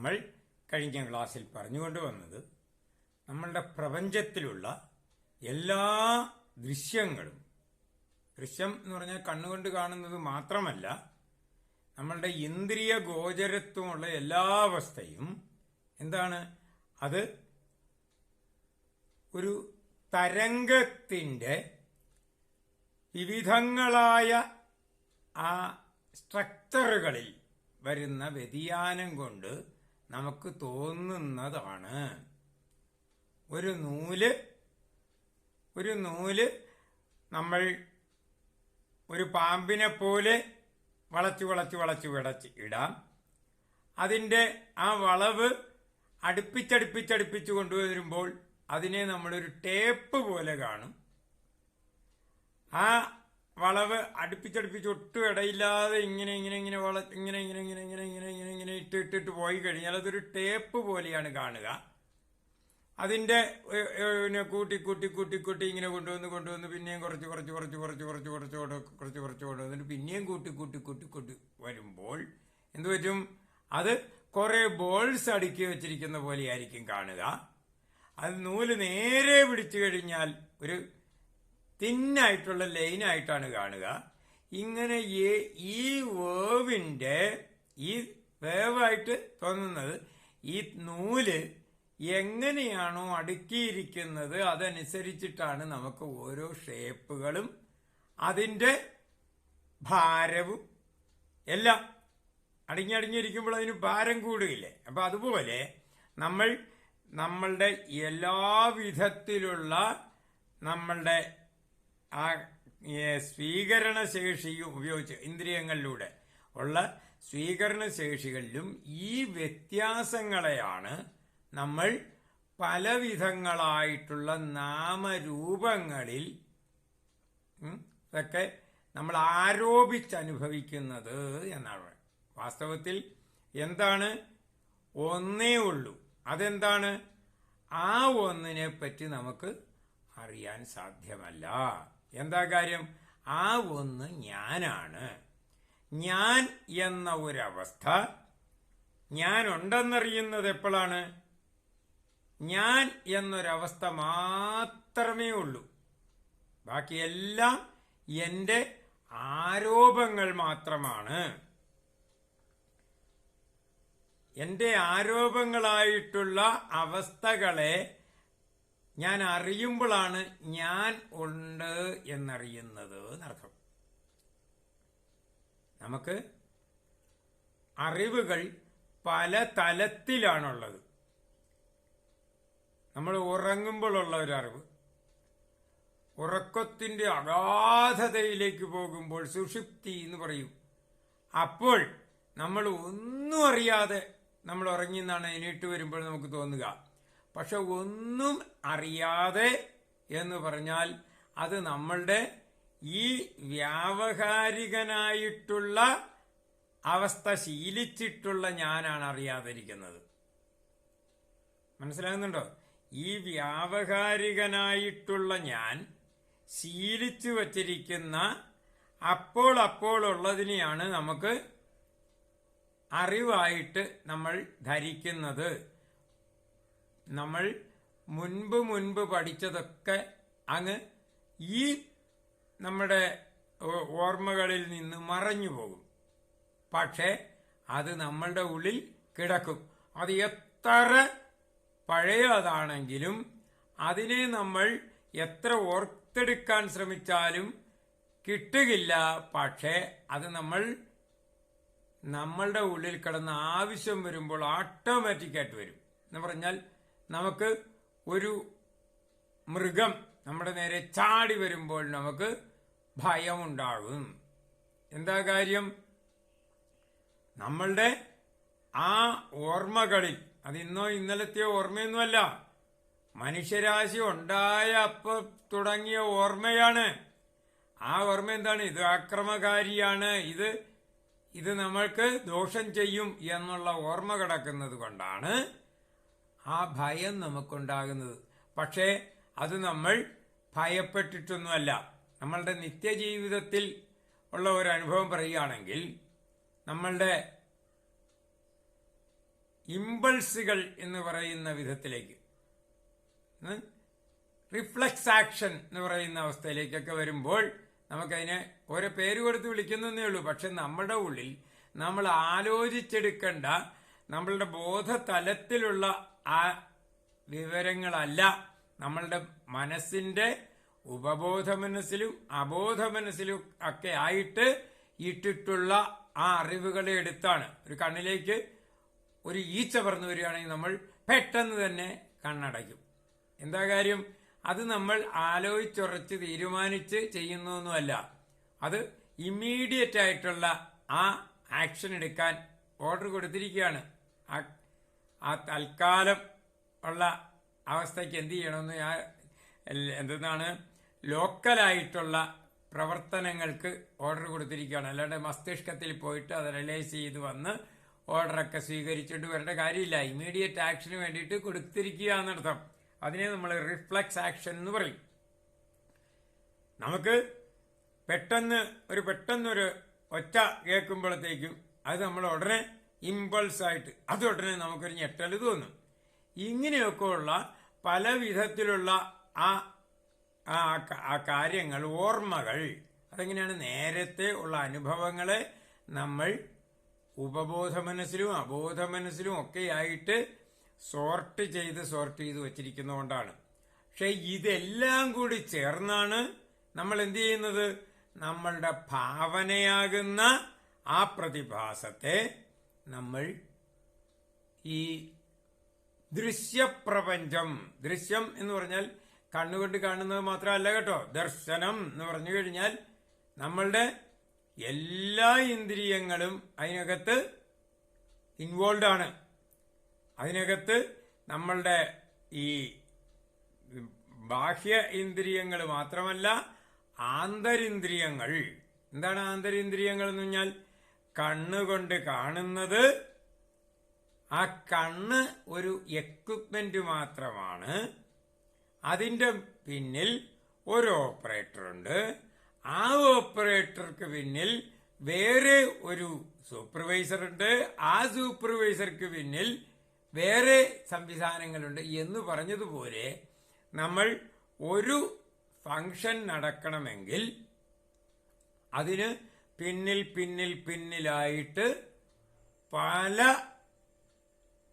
നമ്മൾ കഴിഞ്ഞ ക്ലാസ്സിൽ പറഞ്ഞുകൊണ്ട് വന്നത് നമ്മളുടെ പ്രപഞ്ചത്തിലുള്ള എല്ലാ ദൃശ്യങ്ങളും ദൃശ്യം എന്ന് പറഞ്ഞാൽ കണ്ണുകൊണ്ട് കാണുന്നത് മാത്രമല്ല നമ്മളുടെ ഇന്ദ്രിയ ഗോചരത്വമുള്ള എല്ലാ അവസ്ഥയും എന്താണ്? അത് ഒരു തരംഗത്തിന്റെ വിവിധങ്ങളായ ആ സ്ട്രക്ചറുകളിൽ വരുന്ന വ്യതിയാനം കൊണ്ട് നമുക്ക് തോന്നുന്നതാണ്. ഒരു നൂൽ ഒരു നൂൽ നമ്മൾ ഒരു പാമ്പിനെ പോലെ വളച്ചു വളച്ചു വളച്ചു വിടച്ച് ഇടാം. അതിന്റെ ആ വളവ് അടുപ്പിച്ചടുപ്പിച്ചടുപ്പിച്ച് കൊണ്ടുവരുമ്പോൾ അതിനെ നമ്മളൊരു ടേപ്പ് പോലെ കാണും. ആ വളവ് അടുപ്പിച്ചടുപ്പിച്ച് ഒട്ടും ഇടയില്ലാതെ ഇങ്ങനെ ഇങ്ങനെ ഇങ്ങനെ വള ഇങ്ങനെ ഇങ്ങനെ ഇങ്ങനെ ഇങ്ങനെ ഇങ്ങനെ ഇങ്ങനെ ഇങ്ങനെ ഇട്ട് ഇട്ടിട്ട് പോയി കഴിഞ്ഞാൽ അതൊരു ടേപ്പ് പോലെയാണ് കാണുക. ഏ, പിന്നെ കൂട്ടി കൂട്ടി കൂട്ടി കൂട്ടി ഇങ്ങനെ കൊണ്ടുവന്ന് കൊണ്ടുവന്ന് പിന്നെയും കുറച്ച് കുറച്ച് കുറച്ച് കുറച്ച് കുറച്ച് കുറച്ച് കുറച്ച് കുറച്ച് കൊണ്ടുവന്നിട്ട് പിന്നെയും കൂട്ടി കൂട്ടി കൂട്ടി കൂട്ടി വരുമ്പോൾ എന്ത് പറ്റും? അത് കുറേ ബോൾസ് അടുക്കി വെച്ചിരിക്കുന്ന പോലെയായിരിക്കും കാണുക. അത് നൂൽ നേരെ പിടിച്ചു കഴിഞ്ഞാൽ ഒരു തിന്നായിട്ടുള്ള ലൈനായിട്ടാണ് കാണുക. ഇങ്ങനെ ഈ- വേവിന്റെ ഈ വേവായിട്ട് തോന്നുന്നത് ഈ നൂൽ എങ്ങനെയാണോ അടുക്കിയിരിക്കുന്നത് അതനുസരിച്ചിട്ടാണ് നമുക്ക് ഓരോ ഷേപ്പുകളും അതിന്റെ ഭാരവും എല്ലാം അടിഞ്ഞടിഞ്ഞിരിക്കുമ്പോൾ അതിന് ഭാരം കൂടുകയില്ലേ? അപ്പം അതുപോലെ നമ്മൾ നമ്മളുടെ എല്ലാ വിധത്തിലുള്ള നമ്മളുടെ ആ സ്വീകരണ ഉപയോഗിച്ച് ഇന്ദ്രിയങ്ങളിലൂടെ ഉള്ള സ്വീകരണ ശേഷികളിലും ഈ വ്യത്യാസങ്ങളെയാണ് നമ്മൾ പലവിധങ്ങളായിട്ടുള്ള നാമരൂപങ്ങളിൽ ഇതൊക്കെ നമ്മൾ ആരോപിച്ചനുഭവിക്കുന്നത് എന്നാണ് വാസ്തവത്തിൽ എന്താണ്? ഒന്നേ ഉള്ളൂ. അതെന്താണ്? ആ ഒന്നിനെ പറ്റി നമുക്ക് അറിയാൻ സാധ്യമല്ല. എന്താ കാര്യം? ആ ഒന്ന് ഞാനാണ്. ഞാൻ എന്ന ഒരവസ്ഥ ഞാൻ ഉണ്ടെന്നറിയുന്നത് എപ്പോഴാണ്? ഞാൻ എന്നൊരവസ്ഥ മാത്രമേ ഉള്ളൂ. ബാക്കിയെല്ലാം എന്റെ ആരോപങ്ങൾ മാത്രമാണ്. എന്റെ ആരോപങ്ങളായിട്ടുള്ള അവസ്ഥകളെ ഞാൻ അറിയുമ്പോഴാണ് ഞാൻ ഉണ്ട് എന്നറിയുന്നത് എന്നർത്ഥം. നമുക്ക് അറിവുകൾ പല തലത്തിലാണുള്ളത്. നമ്മൾ ഉറങ്ങുമ്പോഴുള്ള ഒരു അറിവ്. ഉറക്കത്തിന്റെ അഗാധതയിലേക്ക് പോകുമ്പോൾ സുഷുപ്തി എന്ന് പറയും. അപ്പോൾ നമ്മൾ ഒന്നും അറിയാതെ നമ്മൾ ഉറങ്ങി ഉറങ്ങിയെന്നാണ് എണീറ്റ് വരുമ്പോൾ നമുക്ക് തോന്നുക. പക്ഷെ ഒന്നും അറിയാതെ എന്ന് പറഞ്ഞാൽ അത് നമ്മളുടെ ഈ വ്യാവഹാരികനായിട്ടുള്ള അവസ്ഥ ശീലിച്ചിട്ടുള്ള ഞാനാണ് അറിയാതിരിക്കുന്നത്. മനസ്സിലാകുന്നുണ്ടോ? ഈ വ്യാവഹാരികനായിട്ടുള്ള ഞാൻ ശീലിച്ചു വച്ചിരിക്കുന്ന അപ്പോൾ അപ്പോൾ ഉള്ളതിനെയാണ് നമുക്ക് അറിവായിട്ട് നമ്മൾ ധരിക്കുന്നത്. നമ്മൾ മുൻപ് മുൻപ് പഠിച്ചതൊക്കെ അങ്ങ് ഈ നമ്മുടെ ഓർമ്മകളിൽ നിന്ന് മറഞ്ഞു പോകും. പക്ഷേ അത് നമ്മളുടെ ഉള്ളിൽ കിടക്കും. അത് എത്ര പഴയതാണെങ്കിലും അതിനെ നമ്മൾ എത്ര ഓർത്തെടുക്കാൻ ശ്രമിച്ചാലും കിട്ടുകില്ല. പക്ഷേ അത് നമ്മൾ നമ്മളുടെ ഉള്ളിൽ കിടന്ന ആവശ്യം വരുമ്പോൾ ഓട്ടോമാറ്റിക്കായിട്ട് വരും. എന്ന് പറഞ്ഞാൽ നമുക്ക് ഒരു മൃഗം നമ്മുടെ നേരെ ചാടി വരുമ്പോൾ നമുക്ക് ഭയമുണ്ടാകും. എന്താ കാര്യം? നമ്മളുടെ ആ ഓർമ്മകളിൽ അത് ഇന്നോ ഇന്നലത്തെ ഓർമ്മയൊന്നുമല്ല മനുഷ്യരാശി ഉണ്ടായ അപ്പ തുടങ്ങിയ ഓർമ്മയാണ്. ആ ഓർമ്മ എന്താണ്? ഇത് ആക്രമകാരിയാണ് ഇത് ഇത് നമ്മൾക്ക് ദോഷം ചെയ്യും എന്നുള്ള ഓർമ്മ കിടക്കുന്നത് കൊണ്ടാണ് ആ ഭയം നമുക്കുണ്ടാകുന്നത്. പക്ഷേ അത് നമ്മൾ ഭയപ്പെട്ടിട്ടൊന്നുമല്ല. നമ്മളുടെ നിത്യജീവിതത്തിൽ ഉള്ള ഒരു അനുഭവം പറയുകയാണെങ്കിൽ നമ്മളുടെ ഇമ്പൾസുകൾ എന്ന് പറയുന്ന വിധത്തിലേക്ക് റിഫ്ലക്സ് ആക്ഷൻ എന്ന് പറയുന്ന അവസ്ഥയിലേക്കൊക്കെ വരുമ്പോൾ നമുക്കതിനെ ഓരോ പേര് കൊടുത്ത് വിളിക്കുന്നതേ ഉള്ളൂ. പക്ഷെ നമ്മുടെ ഉള്ളിൽ നമ്മൾ ആലോചിച്ചെടുക്കേണ്ട നമ്മളുടെ ബോധതലത്തിലുള്ള ആ വിവരങ്ങളല്ല നമ്മളുടെ മനസ്സിന്റെ ഉപബോധ മനസ്സിലും അബോധ മനസ്സിലും ഒക്കെ ആയിട്ട് ഇട്ടിട്ടുള്ള ആ അറിവുകളെ എടുത്താണ്. ഒരു കണ്ണിലേക്ക് ഒരു ഈച്ച പറന്നു വരികയാണെങ്കിൽ നമ്മൾ പെട്ടെന്ന് തന്നെ കണ്ണടയ്ക്കും. എന്താ കാര്യം? അത് നമ്മൾ ആലോചിച്ചുറച്ച് തീരുമാനിച്ച് ചെയ്യുന്നൊന്നുമല്ല അത് ഇമ്മീഡിയറ്റ് ആയിട്ടുള്ള ആ ആക്ഷൻ എടുക്കാൻ ഓർഡർ കൊടുത്തിരിക്കുകയാണ്. ആ- ആ തൽക്കാലം ഉള്ള അവസ്ഥയ്ക്ക് എന്ത് ചെയ്യണമെന്ന് ഞാൻ എന്തെന്നാണ് ലോക്കലായിട്ടുള്ള പ്രവർത്തനങ്ങൾക്ക് ഓർഡർ കൊടുത്തിരിക്കുകയാണ്. അല്ലാണ്ട് മസ്തിഷ്കത്തിൽ പോയിട്ട് അത് റിലൈസ് ചെയ്ത് വന്ന് ഓർഡറൊക്കെ സ്വീകരിച്ചിട്ട് വരേണ്ട കാര്യമില്ല. ഇമ്മീഡിയറ്റ് ആക്ഷന് വേണ്ടിയിട്ട് കൊടുത്തിരിക്കുക എന്നർത്ഥം. അതിനെ നമ്മൾ റിഫ്ലക്സ് ആക്ഷൻ എന്ന് പറയും. നമുക്ക് പെട്ടെന്ന് ഒരു പെട്ടെന്നൊരു ഒറ്റ കേൾക്കുമ്പോഴത്തേക്കും അത് നമ്മൾ ഉടനെ ഇമ്പൾസ് ആയിട്ട് അത് ഉടനെ നമുക്കൊരു ഞെട്ടൽ തോന്നും. ഇങ്ങനെയൊക്കെ ഉള്ള പല വിധത്തിലുള്ള ആ ആ കാര്യങ്ങൾ ഓർമ്മകൾ അതെങ്ങനെയാണ് നേരത്തെ ഉള്ള അനുഭവങ്ങളെ നമ്മൾ ഉപബോധ മനസ്സിലും അബോധ മനസ്സിലും ഒക്കെയായിട്ട് സോർട്ട് ചെയ്ത് സോർട്ട് ചെയ്ത് വച്ചിരിക്കുന്നതുകൊണ്ടാണ്. പക്ഷെ ഇതെല്ലാം കൂടി ചേർന്നാണ് നമ്മൾ എന്ത് ചെയ്യുന്നത്? നമ്മളുടെ ഭാവനയാകുന്ന ആ പ്രതിഭാസത്തെ നമ്മൾ ഈ ദൃശ്യപ്രപഞ്ചം ദൃശ്യം എന്ന് പറഞ്ഞാൽ കണ്ണുകൊണ്ട് കാണുന്നത് മാത്രമല്ല കേട്ടോ ദർശനം എന്ന് പറഞ്ഞു കഴിഞ്ഞാൽ നമ്മളുടെ എല്ലാ ഇന്ദ്രിയങ്ങളും അതിനകത്ത് ഇൻവോൾവ് ആണ്. അതിനകത്ത് നമ്മളുടെ ഈ ബാഹ്യ ഇന്ദ്രിയങ്ങൾ മാത്രമല്ല ആന്തരിന്ദ്രിയങ്ങൾ. എന്താണ് ആന്തരിന്ദ്രിയങ്ങൾ എന്ന് പറഞ്ഞാൽ കണ്ണുകൊണ്ട് കാണുന്നത് ആ കണ്ണ് ഒരു എക്വിപ്മെന്റ് മാത്രമാണ്. അതിന്റെ പിന്നിൽ ഒരു ഓപ്പറേറ്റർ ഉണ്ട്. ആ ഓപ്പറേറ്റർക്ക് പിന്നിൽ വേറെ ഒരു സൂപ്പർവൈസർ ഉണ്ട്. ആ സൂപ്പർവൈസർക്ക് പിന്നിൽ വേറെ സംവിധാനങ്ങളുണ്ട്. എന്ന് പറഞ്ഞതുപോലെ നമ്മൾ ഒരു ഫങ്ഷൻ നടക്കണമെങ്കിൽ അതിന് പിന്നിൽ പിന്നിൽ പിന്നിലായിട്ട് പല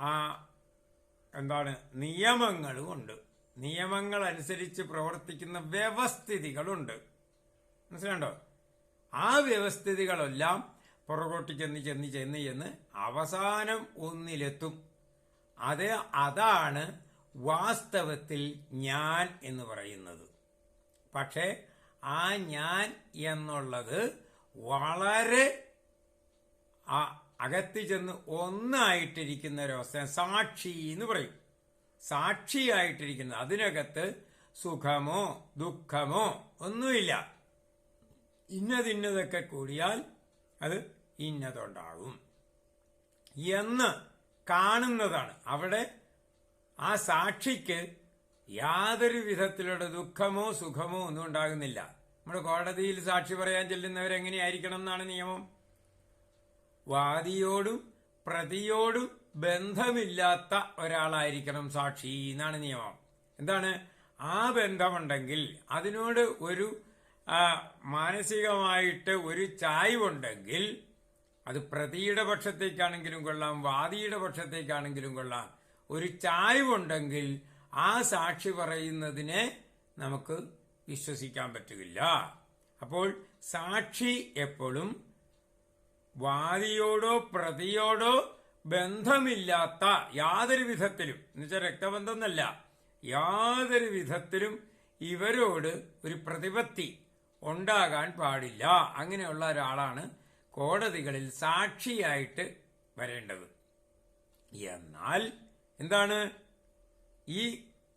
ആ എന്താണ് നിയമങ്ങളും ഉണ്ട്. നിയമങ്ങൾ അനുസരിച്ച് പ്രവർത്തിക്കുന്ന വ്യവസ്ഥിതികളുണ്ട്. മനസ്സിലുണ്ടോ ആ വ്യവസ്ഥിതികളെല്ലാം പുറകോട്ട് ചെന്ന് ചെന്ന് ചെന്ന് ചെന്ന് അവസാനം ഒന്നിലെത്തും. അത് അതാണ് വാസ്തവത്തിൽ ഞാൻ എന്ന് പറയുന്നത്. പക്ഷേ ആ ഞാൻ എന്നുള്ളത് വളരെ അകത്ത് ചെന്ന് ഒന്നായിട്ടിരിക്കുന്ന ഒരവസ്ഥ സാക്ഷി എന്ന് പറയും. സാക്ഷിയായിട്ടിരിക്കുന്നത്. അതിനകത്ത് സുഖമോ ദുഃഖമോ ഒന്നുമില്ല. ഇന്നതിന്നതൊക്കെ കൂടിയാൽ അത് ഇന്നതുണ്ടാകും. എന്ന് കാണുന്നതാണ്. അവിടെ ആ സാക്ഷിക്ക് യാതൊരു വിധത്തിലുള്ള ദുഃഖമോ സുഖമോ ഒന്നും ഉണ്ടാകുന്നില്ല. നമ്മുടെ കോടതിയിൽ സാക്ഷി പറയാൻ ചെല്ലുന്നവരെങ്ങനെയായിരിക്കണം എന്നാണ് നിയമം? വാദിയോടും പ്രതിയോടും ബന്ധമില്ലാത്ത ഒരാളായിരിക്കണം സാക്ഷി എന്നാണ് നിയമം. എന്താണ്? ആ ബന്ധമുണ്ടെങ്കിൽ അതിനോട് ഒരു മാനസികമായിട്ട് ഒരു ചായ്വുണ്ടെങ്കിൽ അത് പ്രതിയുടെ പക്ഷത്തേക്കാണെങ്കിലും കൊള്ളാം വാദിയുടെ പക്ഷത്തേക്കാണെങ്കിലും കൊള്ളാം. ഒരു ചായ്വുണ്ടെങ്കിൽ ആ സാക്ഷി പറയുന്നതിനെ നമുക്ക് വിശ്വസിക്കാൻ പറ്റില്ല. അപ്പോൾ സാക്ഷി എപ്പോഴും വാദിയോടോ പ്രതിയോടോ ബന്ധമില്ലാത്ത യാതൊരു വിധത്തിലും എന്നുവെച്ചാൽ രക്തബന്ധം എന്നല്ല യാതൊരു വിധത്തിലും ഇവരോട് ഒരു പ്രതിപത്തി ഉണ്ടാകാൻ പാടില്ല. അങ്ങനെയുള്ള ഒരാളാണ് കോടതികളിൽ സാക്ഷിയായിട്ട് വരേണ്ടത്. എന്നാൽ എന്താണ്? ഈ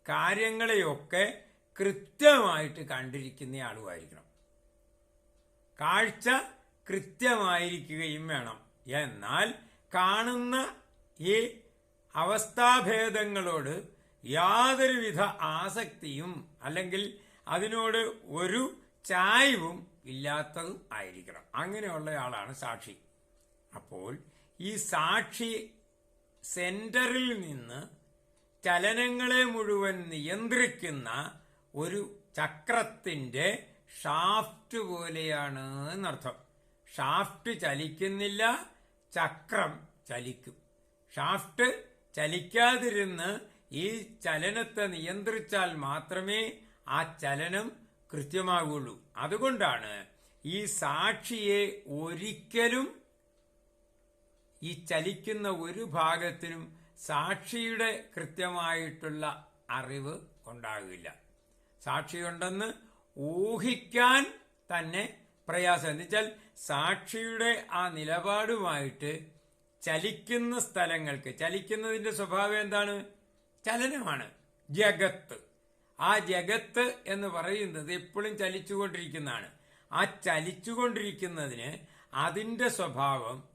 കാര്യങ്ങളെയൊക്കെ കൃത്യമായിട്ട് കണ്ടിരിക്കുന്ന ആളുമായിരിക്കണം. കാഴ്ച കൃത്യമായിരിക്കുകയും വേണം. എന്നാൽ കാണുന്ന ഈ അവസ്ഥാഭേദങ്ങളോട് യാതൊരുവിധ ആസക്തിയും അല്ലെങ്കിൽ അതിനോട് ഒരു ചായവും ഇല്ലാത്തതും ആയിരിക്കണം. അങ്ങനെയുള്ള ആളാണ് സാക്ഷി. അപ്പോൾ ഈ സാക്ഷി സെന്ററിൽ നിന്ന് ചലനങ്ങളെ മുഴുവൻ നിയന്ത്രിക്കുന്ന ഒരു ചക്രത്തിന്റെ ഷാഫ്റ്റ് പോലെയാണ് എന്നർത്ഥം. ഷാഫ്റ്റ് ചലിക്കുന്നില്ല ചക്രം ചലിക്കും. ഷാഫ്റ്റ് ചലിക്കാതിരുന്ന് ഈ ചലനത്തെ നിയന്ത്രിച്ചാൽ മാത്രമേ ആ ചലനം കൃത്യമാകുള്ളൂ. അതുകൊണ്ടാണ് ഈ സാക്ഷിയെ ഒരിക്കലും ഈ ചലിക്കുന്ന ഒരു ഭാഗത്തിനും സാക്ഷിയുടെ കൃത്യമായിട്ടുള്ള അറിവ് ഉണ്ടാകില്ല. സാക്ഷിയുണ്ടെന്ന് ഊഹിക്കാൻ തന്നെ പ്രയാസം. എന്ന് വെച്ചാൽ സാക്ഷിയുടെ ആ നിലപാടുമായിട്ട് ചലിക്കുന്ന സ്ഥലങ്ങൾക്ക് ചലിക്കുന്നതിന്റെ സ്വഭാവം എന്താണ്? ചലനമാണ്. ജഗത്ത്. ആ ജഗത്ത് എന്ന് പറയുന്നത് എപ്പോഴും ചലിച്ചുകൊണ്ടിരിക്കുന്നതാണ്. ആ ചലിച്ചുകൊണ്ടിരിക്കുന്നതിന് അതിന്റെ സ്വഭാവം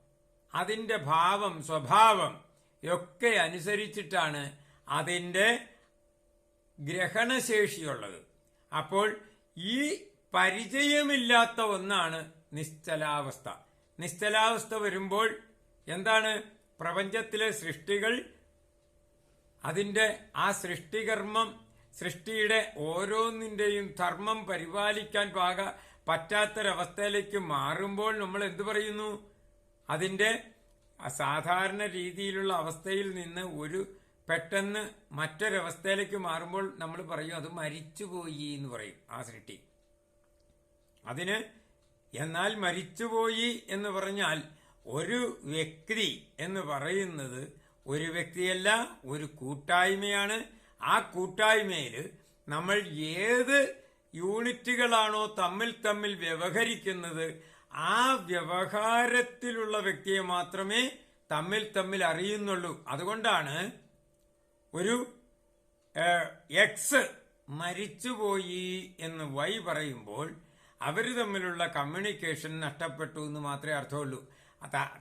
അതിന്റെ ഭാവം സ്വഭാവം ഒക്കെ അനുസരിച്ചിട്ടാണ് അതിന്റെ ഗ്രഹണശേഷിയുള്ളത്. അപ്പോൾ ഈ പരിചയമില്ലാത്ത ഒന്നാണ് നിശ്ചലാവസ്ഥ. നിശ്ചലാവസ്ഥ വരുമ്പോൾ എന്താണ്? പ്രപഞ്ചത്തിലെ സൃഷ്ടികൾ അതിന്റെ ആ സൃഷ്ടികർമ്മം സൃഷ്ടിയുടെ ഓരോന്നിന്റെയും ധർമ്മം പരിപാലിക്കാൻ പാക പറ്റാത്തൊരവസ്ഥയിലേക്ക് മാറുമ്പോൾ നമ്മൾ എന്തു പറയുന്നു? അതിന്റെ സാധാരണ രീതിയിലുള്ള അവസ്ഥയിൽ നിന്ന് ഒരു പെട്ടെന്ന് മറ്റൊരവസ്ഥയിലേക്ക് മാറുമ്പോൾ നമ്മൾ പറയും അത് മരിച്ചുപോയി എന്ന് പറയും ആ സൃഷ്ടി. അതിന് എന്നാൽ മരിച്ചുപോയി എന്ന് പറഞ്ഞാൽ ഒരു വ്യക്തി എന്ന് പറയുന്നത് ഒരു വ്യക്തിയല്ല ഒരു കൂട്ടായ്മയാണ്. ആ കൂട്ടായ്മയിൽ നമ്മൾ ഏത് യൂണിറ്റുകളാണോ തമ്മിൽ തമ്മിൽ വ്യവഹരിക്കുന്നത് ആ വ്യവഹാരത്തിലുള്ള വ്യക്തിയെ മാത്രമേ തമ്മിൽ തമ്മിൽ അറിയുന്നുള്ളൂ. അതുകൊണ്ടാണ് ഒരു എക്സ് മരിച്ചുപോയി എന്ന് വൈ പറയുമ്പോൾ അവർ തമ്മിലുള്ള കമ്മ്യൂണിക്കേഷൻ നഷ്ടപ്പെട്ടു എന്ന് മാത്രമേ അർത്ഥമുള്ളൂ.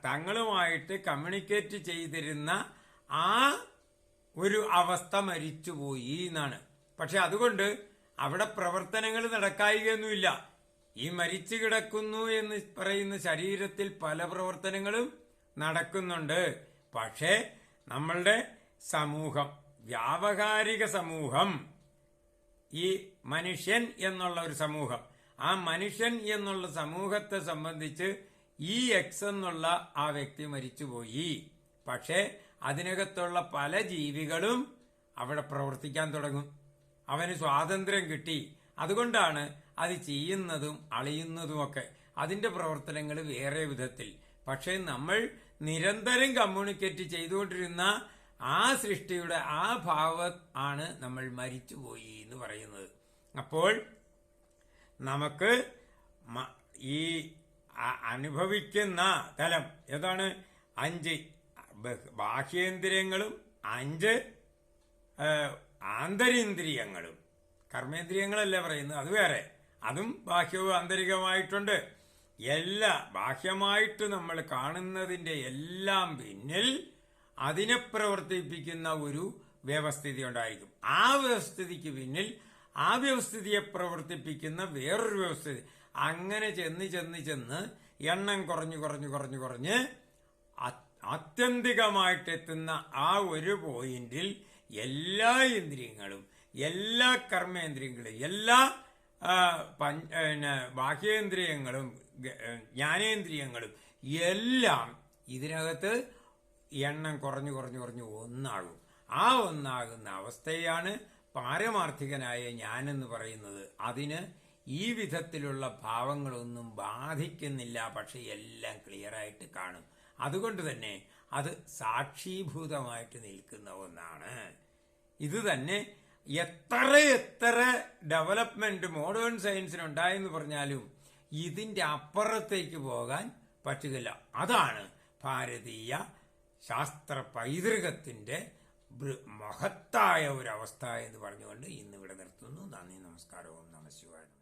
തങ്ങളുമായിട്ട് കമ്മ്യൂണിക്കേറ്റ് ചെയ്തിരുന്ന ആ ഒരു അവസ്ഥ മരിച്ചുപോയി എന്നാണ്. പക്ഷെ അതുകൊണ്ട് അവിടെ പ്രവർത്തനങ്ങൾ നടക്കായികയൊന്നുമില്ല. ഈ മരിച്ചു കിടക്കുന്നു എന്ന് പറയുന്ന ശരീരത്തിൽ പല പ്രവർത്തനങ്ങളും നടക്കുന്നുണ്ട്. പക്ഷേ നമ്മളുടെ സമൂഹം വ്യാവഹാരിക സമൂഹം. ഈ മനുഷ്യൻ എന്നുള്ള ഒരു സമൂഹം. ആ മനുഷ്യൻ എന്നുള്ള സമൂഹത്തെ സംബന്ധിച്ച് ഈ എക്സ് എന്നുള്ള ആ വ്യക്തി മരിച്ചുപോയി. പക്ഷേ അതിനകത്തുള്ള പല ജീവികളും അവിടെ പ്രവർത്തിക്കാൻ തുടങ്ങും. അവന് സ്വാതന്ത്ര്യം കിട്ടി. അതുകൊണ്ടാണ് അത് ചെയ്യുന്നതും അളിയുന്നതുമൊക്കെ അതിന്റെ പ്രവർത്തനങ്ങൾ വേറെ വിധത്തിൽ. പക്ഷേ നമ്മൾ നിരന്തരം കമ്മ്യൂണിക്കേറ്റ് ചെയ്തുകൊണ്ടിരുന്ന ആ സൃഷ്ടിയുടെ ആ ഭാവ ആണ് നമ്മൾ മരിച്ചുപോയി എന്ന് പറയുന്നത്. അപ്പോൾ നമുക്ക് ഈ അനുഭവിക്കുന്ന തലം ഏതാണ്? അഞ്ച് ബാഹ്യേന്ദ്രിയങ്ങളും അഞ്ച് ആന്തരീന്ദ്രിയങ്ങളും. കർമ്മേന്ദ്രിയങ്ങളല്ലേ പറയുന്നത്? അത് വേറെ. അതും ബാഹ്യവും ആന്തരികമായിട്ടുണ്ട് എല്ലാ ബാഹ്യമായിട്ട് നമ്മൾ കാണുന്നതിന്റെ എല്ലാം പിന്നിൽ അതിനെ പ്രവർത്തിപ്പിക്കുന്ന ഒരു വ്യവസ്ഥിതി ഉണ്ടായിരിക്കും ആ വ്യവസ്ഥിതിക്ക് പിന്നിൽ ആ വ്യവസ്ഥിതിയെ പ്രവർത്തിപ്പിക്കുന്ന വേറൊരു വ്യവസ്ഥിതി. അങ്ങനെ ചെന്ന് ചെന്ന് ചെന്ന് എണ്ണം കുറഞ്ഞു കുറഞ്ഞു കുറഞ്ഞു കുറഞ്ഞ് ആത്യന്തികമായിട്ട് എത്തുന്ന ആ ഒരു പോയിന്റിൽ എല്ലാ ഇന്ദ്രിയങ്ങളും എല്ലാ കർമ്മേന്ദ്രിയങ്ങളും എല്ലാ പിന്നെ ബാഹ്യേന്ദ്രിയങ്ങളും ജ്ഞാനേന്ദ്രിയങ്ങളും എല്ലാം ഇതിനകത്ത് എണ്ണം കുറഞ്ഞു കുറഞ്ഞു കുറഞ്ഞു ഒന്നാകും. ആ ഒന്നാകുന്ന അവസ്ഥയാണ് പാരമാർത്ഥികനായ ഞാനെന്ന് പറയുന്നത്. അതിന് ഈ വിധത്തിലുള്ള ഭാവങ്ങളൊന്നും ബാധിക്കുന്നില്ല പക്ഷെ എല്ലാം ക്ലിയറായിട്ട് കാണും. അതുകൊണ്ട് തന്നെ അത് സാക്ഷീഭൂതമായിട്ട് നിൽക്കുന്ന ഒന്നാണ്. ഇത് തന്നെ എത്ര എത്ര ഡെവലപ്മെന്റ് മോഡേൺ സയൻസിനുണ്ടായെന്ന് പറഞ്ഞാലും ഇതിന്റെ അപ്പുറത്തേക്ക് പോകാൻ പറ്റുകയില്ല. അതാണ് ഭാരതീയ ശാസ്ത്ര പൈതൃകത്തിന്റെ മഹത്തായ ഒരവസ്ഥ എന്ന് പറഞ്ഞുകൊണ്ട് ഇന്ന് ഇവിടെ നിർത്തുന്നു. നന്ദി നമസ്കാരവും. നമശിവാനും